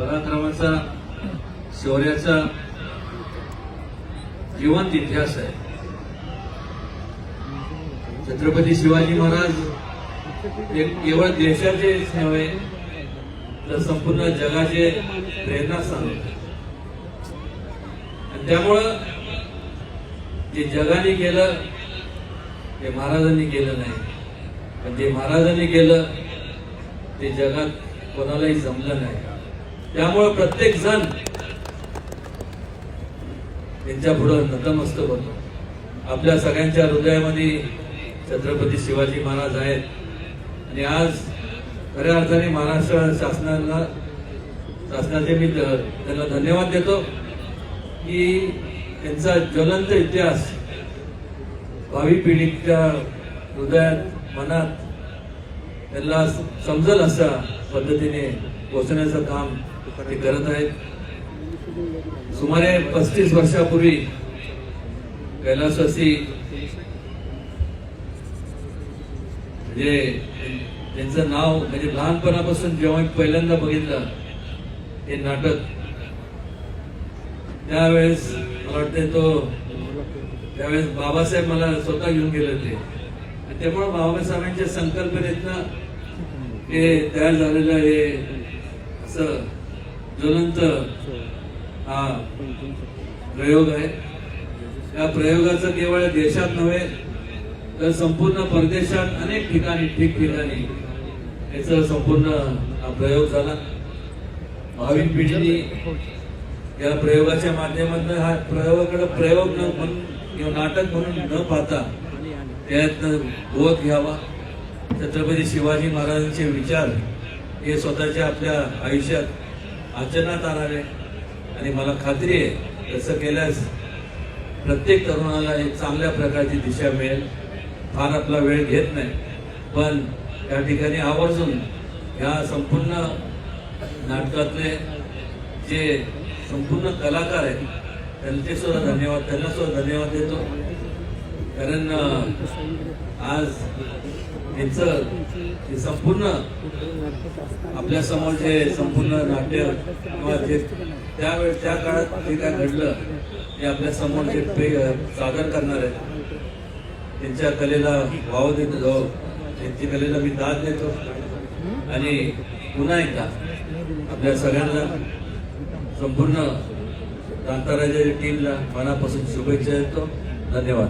पराक्रमाचा शौर्याचा जिवंत इतिहास आहे. छत्रपती शिवाजी महाराज हे केवळ देशाचेच नव्हे तर संपूर्ण जगाचे प्रेरणास्थान होते आणि त्यामुळं जे जगाने केलं ते महाराजांनी केलं नाही. पण जे महाराजांनी केलं ते जगात कोणालाही जमलं नाही. त्यामुळे प्रत्येक जण त्यांच्या पुढं नतमस्तक होतो. आपल्या सगळ्यांच्या हृदयामध्ये छत्रपती शिवाजी महाराज आहेत. आणि आज खऱ्या अर्थाने महाराष्ट्र शासनाला शासनाचे मी त्यांना धन्यवाद देतो की त्यांचा ज्वलंत इतिहास भावी पिढीच्या हृदयात मनात त्यांना समजल अशा पद्धतीने पोचण्याचं काम ते करत आहेत. सुमारे पस्तीस वर्षापूर्वी कैलासवासी म्हणजे त्यांचं नाव म्हणजे लहानपणापासून जेव्हा पहिल्यांदा बघितलं हे नाटक त्यावेळेस मला वाटते तो त्यावेळेस बाबासाहेब मला स्वतः घेऊन गेले होते. आणि त्यामुळे बाबासाहेबांच्या संकल्पनेतनं हे तयार झालेलं हे असं ज्वलंत हा प्रयोग आहे या प्रयोगाचं केवळ देशात नव्हे तर संपूर्ण परदेशात अनेक ठिकाणी ठिकठिकाणी याचा संपूर्ण प्रयोग झाला. भावी पिढीने या प्रयोगाच्या माध्यमातून हा प्रयोगाकडे प्रयोग न म्हणून किंवा नाटक म्हणून न पाहता त्यातनं बोध घ्यावा. छत्रपती शिवाजी महाराजांचे विचार हे स्वतःच्या आपल्या आयुष्यात आचरणात आणावे आणि मला खात्री आहे तसं केल्यास प्रत्येक तरुणाला एक चांगल्या प्रकारची दिशा मिळेल. फार आपला वेळ घेत नाही. पण त्या ठिकाणी आवर्जून ह्या संपूर्ण नाटकातले जे संपूर्ण कलाकार आहेत त्यांचे सुद्धा धन्यवाद त्यांना सुद्धा धन्यवाद देतो. कारण आज यांचं हे संपूर्ण आपल्यासमोर जे संपूर्ण नाट्य किंवा जे त्यावेळेस त्या काळात जे काय घडलं ते आपल्यासमोर जे पे- सादर करणार आहेत त्यांच्या कलेला वाव देतो हो, जाऊ त्यांची कलेला मी दाद देतो. आणि पुन्हा एकदा आपल्या सगळ्यांना संपूर्ण कांताराच्या टीमला मनापासून शुभेच्छा देतो. धन्यवाद.